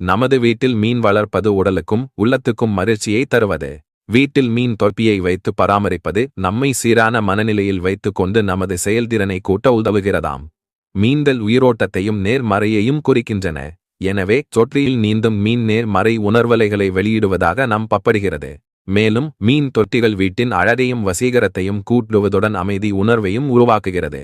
நமது வீட்டில் மீன் வளர்ப்பது உடலுக்கும் உள்ளத்துக்கும் மகிழ்ச்சியை தருவது. வீட்டில் மீன் தொப்பியை வைத்து பராமரிப்பது நம்மை சீரான மனநிலையில் வைத்துக்கொண்டு நமது செயல்திறனை கூட்ட உதவுகிறதாம். மீன்கள் உயிரோட்டத்தையும் நேர்மறையையும் குறிக்கின்றன. எனவே தொற்றியில் நீந்தும் மீன் நேர்மறை உணர்வலைகளை வெளியிடுவதாக நம்பப்படுகிறது மேலும் மீன் தொட்டிகள் வீட்டின் அழகையும் வசீகரத்தையும் கூட்டுவதுடன் அமைதி உணர்வையும் உருவாக்குகிறது.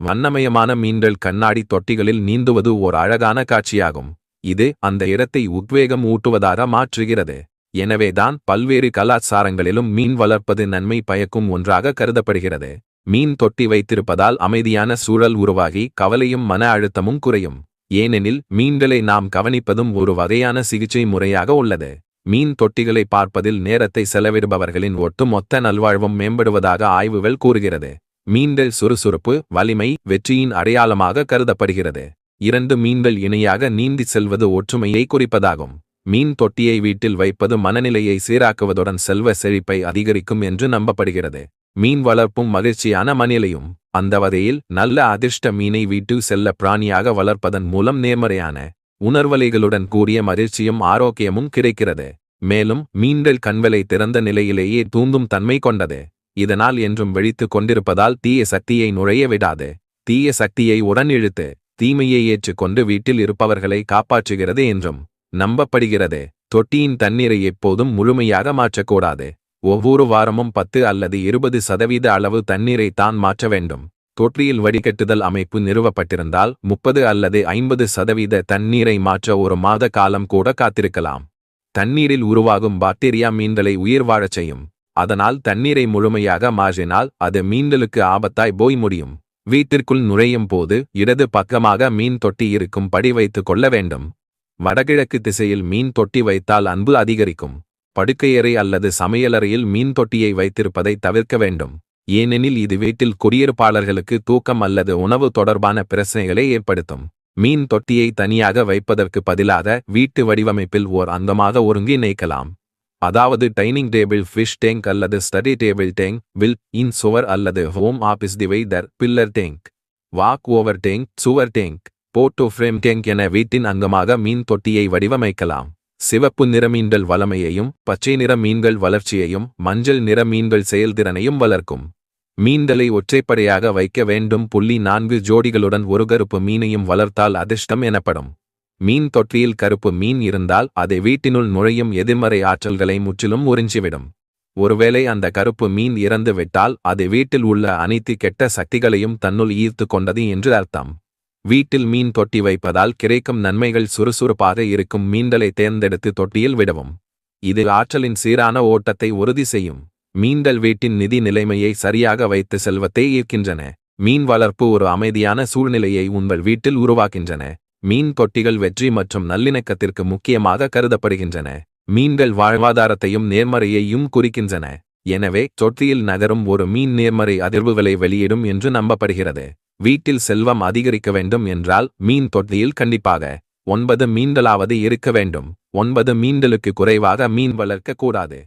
வண்ணமயமான மீன்கள் கண்ணாடி தொட்டிகளில் நீந்துவது ஓர் அழகான காட்சியாகும். இது அந்த இடத்தை உத்வேகம் ஊட்டுவதாக மாற்றுகிறது. எனவேதான் பல்வேறு கலாச்சாரங்களிலும் மீன் வளர்ப்பது நன்மை பயக்கும் ஒன்றாக கருதப்படுகிறது. மீன் தொட்டி வைத்திருப்பதால் அமைதியான சூழல் உருவாகி கவலையும் மன அழுத்தமும் குறையும். ஏனெனில் மீன்களை நாம் கவனிப்பதும் ஒரு வகையான சிகிச்சை முறையாக உள்ளது. மீன் தொட்டிகளை பார்ப்பதில் நேரத்தை செலவிடுபவர்களின் ஒட்டுமொத்த நல்வாழ்வும் மேம்படுவதாக ஆய்வுகள் கூறுகிறது. மீன்கள் சுறுசுறுப்பு வலிமை வெற்றியின் அடையாளமாக கருதப்படுகிறது. இரண்டு மீன்கள் இணையாக நீந்தி செல்வது ஒற்றுமையை குறிப்பதாகும். மீன் தொட்டியை வீட்டில் வைப்பது மனநிலையை சீராக்குவதுடன் செல்வ செழிப்பை அதிகரிக்கும் என்று நம்பப்படுகிறது. மீன் வளர்ப்பும் மகிழ்ச்சியான மனநிலையும் அந்த வகையில் நல்ல அதிர்ஷ்ட மீனை வீட்டு செல்ல பிராணியாக வளர்ப்பதன் மூலம் நேர்மறையான உணர்வலைகளுடன் கூடிய மகிழ்ச்சியும் ஆரோக்கியமும் கிடைக்கிறது. மேலும் மீன்கள் கண்வலை திறந்த நிலையிலேயே தூந்தும் தன்மை கொண்டது. இதனால் என்றும் வெழித்துக் கொண்டிருப்பதால் தீய சக்தியை நுழைய விடாது. தீய சக்தியை உடன் இழுத்து தீமையை ஏற்றுக்கொண்டு வீட்டில் இருப்பவர்களை காப்பாற்றுகிறது என்றும் நம்பப்படுகிறது. தொட்டியின் தண்ணீரை எப்போதும் முழுமையாக மாற்றக்கூடாது. ஒவ்வொரு வாரமும் பத்து அல்லது இருபது சதவீத அளவு தண்ணீரை தான் மாற்ற வேண்டும். தொற்றியில் வடிகட்டுதல் அமைப்பு நிறுவப்பட்டிருந்தால் முப்பது அல்லது ஐம்பது சதவீத தண்ணீரை மாற்ற ஒரு மாத காலம் கூட காத்திருக்கலாம். தண்ணீரில் உருவாகும் பாக்டீரியா மீன்களை உயிர் வாழச் செய்யும். அதனால் தண்ணீரை முழுமையாக மாற்றினால் அது மீன்களுக்கு ஆபத்தாய் போய் முடியும். வீட்டிற்குள் நுழையும் போது இடது பக்கமாக மீன் தொட்டி இருக்கும் படி வைத்துக் கொள்ள வேண்டும். வடகிழக்கு திசையில் மீன் தொட்டி வைத்தால் அன்பு அதிகரிக்கும். படுக்கையறை அல்லது சமையலறையில் மீன் தொட்டியை வைத்திருப்பதை தவிர்க்க வேண்டும். ஏனெனில் இது வீட்டில் குடியிருப்பாளர்களுக்கு தூக்கம் அல்லது உணவு தொடர்பான பிரச்சனைகளை ஏற்படுத்தும். மீன் தொட்டியை தனியாக வைப்பதற்கு பதிலாக வீட்டு வடிவமைப்பில் ஓர் அந்தமாக ஒருங்கிணைக்கலாம் அதாவது டைனிங் டேபிள் ஃபிஷ் டேங்க் அல்லது ஸ்டடி டேபிள் டேங்க் வில் இன் சுவர் அல்லது home office divider pillar tank walk over tank சுவர் டேங்க் போட்டோ ஃப்ரேம் டேங்க் என வீட்டின் அங்கமாக மீன் தொட்டியை வடிவமைக்கலாம். சிவப்பு நிற மீன்கள் வளமையையும் பச்சை நிற மீன்கள் வளர்ச்சியையும் மஞ்சள் நிற மீன்கள் செயல்திறனையும் வளர்க்கும். மீன்களை ஒற்றைப்படையாக வைக்க வேண்டும். புள்ளி நான்கு ஜோடிகளுடன் ஒரு கருப்பு மீனையும் வளர்த்தால் அதிர்ஷ்டம் எனப்படும். மீன் தொற்றியில் கருப்பு மீன் இருந்தால் அதை வீட்டினுள் நுழையும் எதிர்மறை ஆற்றல்களை முற்றிலும் உறிஞ்சிவிடும். ஒருவேளை அந்த கருப்பு மீன் இறந்து விட்டால் அது வீட்டில் உள்ள அனைத்து கெட்ட சக்திகளையும் தன்னுள் ஈர்த்து கொண்டது என்று அர்த்தம். வீட்டில் மீன் தொட்டி வைப்பதால் கிடைக்கும் நன்மைகள் சுறுசுறுப்பாக இருக்கும் மீன்களை தேர்ந்தெடுத்து தொட்டியில் விடவும். இது ஆற்றலின் சீரான ஓட்டத்தை உறுதி செய்யும். மீன்கள் வீட்டின் நிதி நிலைமையை சரியாக வைத்து செல்வத்தை ஈர்க்கின்றன. மீன் வளர்ப்பு ஒரு அமைதியான சூழ்நிலையை உங்கள் வீட்டில் உருவாக்கின்றன. மீன் தொட்டிகள் வெற்றி மற்றும் நல்லிணக்கத்திற்கு முக்கியமாக கருதப்படுகின்றன. மீன்கள் வாழ்வாதாரத்தையும் நேர்மறையையும் குறிக்கின்றன. எனவே தொட்டியில் நகரும் ஒரு மீன் நேர்மறை அதிர்வுகளை வெளியிடும் என்று நம்பப்படுகிறது. வீட்டில் செல்வம் அதிகரிக்க வேண்டும் என்றால் மீன் தொட்டியில் கண்டிப்பாக ஒன்பது மீன்களாவது இருக்க வேண்டும். ஒன்பது மீன்களுக்கு குறைவாக மீன் வளர்க்க கூடாது.